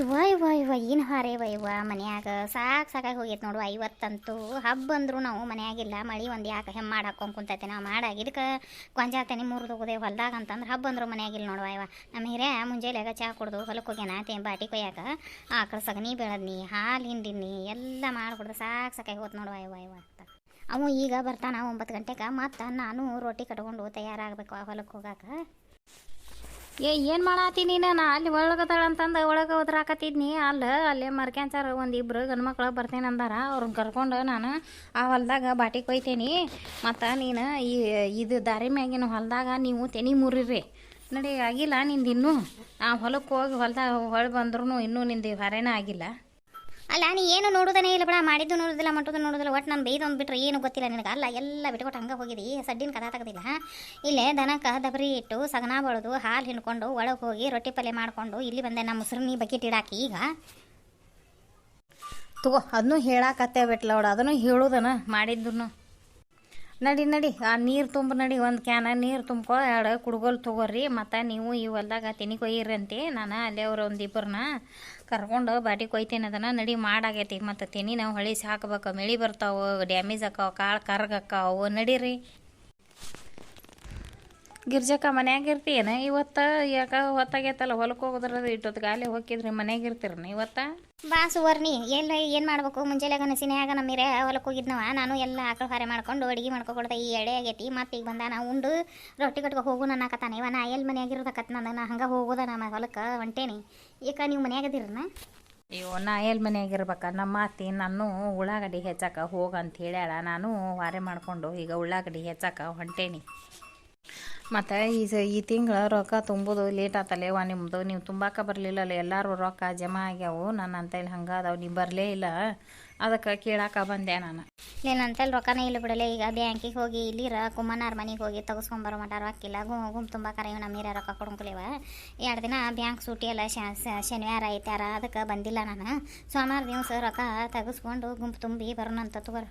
ಇವ ಇವ ಇವ, ಏನು ಹಾರೇವ ಇವ ಮನ್ಯಾಗ ಸಾಕು ಸಾಕಾಗಿ ಹೋಗೈತೆ ನೋಡುವ ಐವತ್ತಂತೂ ಹಬ್ಬ ಅಂದ್ರು ನಾವು ಮನೆಯಾಗಿಲ್ಲ, ಮಳೆ ಒಂದು ಯಾಕೆ ಹೆಮ್ಮೆ ಮಾಡಿ ಹಾಕೊಂಡು ಕುಂತೈತೆ, ನಾವು ಮಾಡಾಗ ಇದಕ್ಕೆ ಗೊಂಜಾತನಿ ಮೂರು ಹೋಗೋದೆ ಹೊಲ್ದಾಗ ಅಂತಂದ್ರೆ ಹಬ್ಬ ಅಂದ್ರು ಮನ್ಯಾಗಿಲ್ಲ ನೋಡುವ ಇವ ನಮ್ಮ ಹಿರಿಯ ಮುಂಜಾನೆಯಾಗ ಚಹಾ ಕುಡ್ದು ಹೊಲಕ್ಕೆ ಹೋಗ್ಯಾನ ತೇ ಬಾಟಿ ಕೊಯ್ಯಾಕ, ಆಕಳ ಸಗಣಿ ಬೆಳೆದ್ನಿ, ಹಾಲು ಹಿಂಡಿನಿ, ಎಲ್ಲ ಮಾಡಿಕೊಡ್ದು ಸಾಕು ಸಾಕಾಗಿ ಹೋತ್ ನೋಡುವ ಇವ ಇವ ಅವ ಈಗ ಬರ್ತಾನ ಒಂಬತ್ತು ಗಂಟೆಗೆ ಮತ್ತು ನಾನು ರೊಟ್ಟಿ ಕಟ್ಕೊಂಡು ತಯಾರಾಗಬೇಕು ಹೊಲಕ್ಕೆ ಹೋಗಾಕ. ಏ, ಏನು ಮಾಡಾತಿ ನೀನು? ನಾ ಅಲ್ಲಿ ಒಳಗದಾಳ ಅಂತಂದು ಒಳಗೆ ಹೋದ್ರಾಕತ್ತಿದ್ನಿ ಅಲ್ಲ, ಅಲ್ಲೇ ಮರ್ಕ್ಯಾಂಚಾರ ಒಂದು ಇಬ್ಬರು ಗಂಡು ಮಕ್ಳು ಬರ್ತೇನೆ ಅಂದಾರ. ಅವ್ರನ್ನ ಕರ್ಕೊಂಡು ನಾನು ಆ ಹೊಲ್ದಾಗ ಬಾಟಿ ಕೊಯ್ತೇನಿ. ಮತ್ತು ನೀನು ಈ, ಇದು ದಾರಿ ಮ್ಯಾಗಿನ ಹೊಲ್ದಾಗ ನೀವು ತೆನಿ ಮುರ್ರಿ. ನಡಿ, ಆಗಿಲ್ಲ ನಿಂದು ಇನ್ನೂ. ಆ ಹೊಲಕ್ಕೆ ಹೋಗಿ ಹೊಲ್ದಾಗ ಹೊಳ್ ಬಂದ್ರೂ ಇನ್ನೂ ನಿಂದು ಹೊರೇನ ಆಗಿಲ್ಲ. ಅಲ್ಲ, ನೀ ಏನು ನೋಡುದನೇ ಇಲ್ಲ ಬಿಡ. ಮಾಡಿದ್ದು ನೋಡೋದಿಲ್ಲ, ಮಟ್ಟದ್ದು ನೋಡೋದಿಲ್ಲ. ಒಟ್ಟು ನಾನು ಬೈದು ಅಂದ್ಬಿಟ್ರೆ ಬಿಟ್ರೆ ಏನು ಗೊತ್ತಿಲ್ಲ ನಿನಗೆ. ಅಲ್ಲ, ಎಲ್ಲ ಬಿಟ್ಕೊಟ್ಟು ಹಂಗೆ ಹೋಗಿದಿ. ಸಡ್ಡಿನ ಕದ ತೆಗ್ದಿಲ್ಲ ಇಲ್ಲೇ ದನಕ್ಕೆ ದಬರಿ ಇಟ್ಟು ಸಗನ ಬಳ್ದು ಹಾಲು ಹಿಂಡ್ಕೊಂಡು ಒಳಗೆ ಹೋಗಿ ರೊಟ್ಟಿ ಪಲ್ಯ ಮಾಡಿಕೊಂಡು ಇಲ್ಲಿ ಬಂದೆ ನಮ್ಮ ಮುಸ್ರಿನಿ ಬಕೆಟ್ ಇಡಾಕಿ ಈಗ. ತಗೋ, ಅದನ್ನು ಹೇಳಕತ್ತೆ ಬಿಟ್ಲ ಅವಳು ಅದನ್ನು ಹೇಳುದನ ಮಾಡಿದ್ದು ನಡಿ ನಡಿ. ಆ ನೀರು ತುಂಬ ನಡಿ, ಒಂದು ಕ್ಯಾನ ನೀರು ತುಂಬ್ಕೊ, ಎರಡು ಕುಡ್ಗೋಲ್ ತೊಗೋರಿ. ಮತ್ತು ನೀವು ಈ ಹೊಲ್ದಾಗ ತೆನಿ ಕೊಯ್ಯಿರಿ ಅಂತೆ. ನಾನು ಅಲ್ಲೇ ಅವ್ರು ಒಂದು ಇಬ್ಬರನ್ನ ಕರ್ಕೊಂಡು ಬಾಟಿ ಕೊಯ್ತೇನೆ ಅದನ್ನು ನಡಿ ಮಾಡಾಗೈತಿ. ಮತ್ತು ತೆನಿ ನಾವು ಹೊಳಿಸಿ ಹಾಕ್ಬೇಕು. ಮಳಿ ಬರ್ತಾವೆ, ಡ್ಯಾಮೇಜ್ ಆಕಾವ ಕಾಳು ಕರ್ಗಕ್ಕಾವು ನಡೀರಿ. ಗಿರ್ಜಕ್ಕ ಮನ್ಯಾಗ ಇರ್ತೀನ ಇವತ್ತು ಯಾಕ ಹೊತ್ತಾಗೈತಲ್ಲ? ಹೊಲಕ್ಕೆ ಹೋಗೋದ್ರ ಇಟ್ಟೊತ್ತು ಗಾಲಿ ಹೋಗಿದ್ರಿ ಮನ್ಯಾಗ ಇರ್ತೀರನ ಇವತ್ತ? ಬಾ ಸುವರ್ಣಿ ಎಲ್ಲ ಏನು ಮಾಡ್ಬೇಕು? ಮುಂಜಾನೆ ಗನಸಿನ್ಯಾಗ ನಮ್ಮ ಹಿರೇ ಹೊಲಕ್ಕೆ ಹೋಗಿದ್ನವ. ನಾನು ಎಲ್ಲ ಆಕಳು ಹಾರೆ ಮಾಡ್ಕೊಂಡು ಅಡುಗೆ ಮಾಡ್ಕೊಕೊಡ್ದೆ ಈ ಎಡೆ ಆಗೈತಿ ಮತ್ತೆ ಈಗ ಬಂದ ನಾ ಉಂಡು. ರೊಟ್ಟಿ ಕಟ್ಕೊ ಹೋಗು ನನ್ನ ಕತಾನೆ ಇವ. ನಾ ಎಲ್ಲಿ ಮನ್ಯಾಗಿರೋದಕ್ಕತ್ ನಾನು? ನಾ ಹಂಗೆ ಹೋಗೋದ ನಮ್ಮ ಹೊಲಕ್ಕೆ ಹೊಂಟೇನಿ ಈಗ ನೀವು ಮನ್ಯಾಗದಿರನ ಅಯ್ಯೋ ನಾ ಎಲ್ಲಿ ಮನ್ಯಾಗ ಇರ್ಬೇಕ? ನಮ್ಮ ಅತ್ತಿ ನಾನು ಉಳ್ಳಾಗಡ್ಡಿ ಹೆಚ್ಚಾಕ ಹೋಗಂತ ಹೇಳ್ಯಾಳ. ನಾನು ವಾರೆ ಮಾಡಿಕೊಂಡು ಈಗ ಉಳ್ಳಾಗಡ್ಡಿ ಹೆಚ್ಚಾಕ ಹೊಂಟೇನಿ. ಮತ್ತು ಈ ಈ ತಿಂಗಳ ರೊಕ್ಕ ತುಂಬೋದು ಲೇಟ್ ಆತಲ್ಲೇವ ನಿಮ್ಮದು ನೀವು ತುಂಬಾಕ ಬರಲಿಲ್ಲಲ್ಲ ಎಲ್ಲರೂ ರೊಕ್ಕ ಜಮಾ ಆಗ್ಯಾವು. ನಾನು ಅಂತೇಳಿ ಹಂಗೆ ಅದಾವ ನೀವು ಬರಲೇ ಇಲ್ಲ. ಅದಕ್ಕೆ ಕೇಳಾಕ ಬಂದೆ ನಾನು. ನೀನಂತಲ್ಲಿ ರೊಕ್ಕನೇ ಇಲ್ಲ ಬಿಡಲೇ, ಈಗ ಬ್ಯಾಂಕಿಗೆ ಹೋಗಿ ಇಲ್ಲಿರ ಕುಮ್ಮನಾರ್ ಮನೆಗೆ ಹೋಗಿ ತೆಗೆಸ್ಕೊಂಬರೋ ಮಟ ರೊಕ್ಕಿಲ್ಲ. ಗು ಗುಮ್ ತುಂಬ ಕರ ಇವ್ ನಮ್ಮ ಹಿರಿಯ ರೊಕ್ಕ ಕೊಡಂಗಿಲ್ಲವ ಎರಡು ದಿನ ಬ್ಯಾಂಕ್ ಸೂಟಿ ಎಲ್ಲ ಶನಿವಾರ ಐತಾರ ಅದಕ್ಕೆ ಬಂದಿಲ್ಲ ನಾನು. ಸೋಮವಾರ ದಿವಸ ರೊಕ್ಕ ತೆಗೆಸ್ಕೊಂಡು ಗುಂಪು ತುಂಬಿ ಬರೋಣಂತ ತಗೋರ.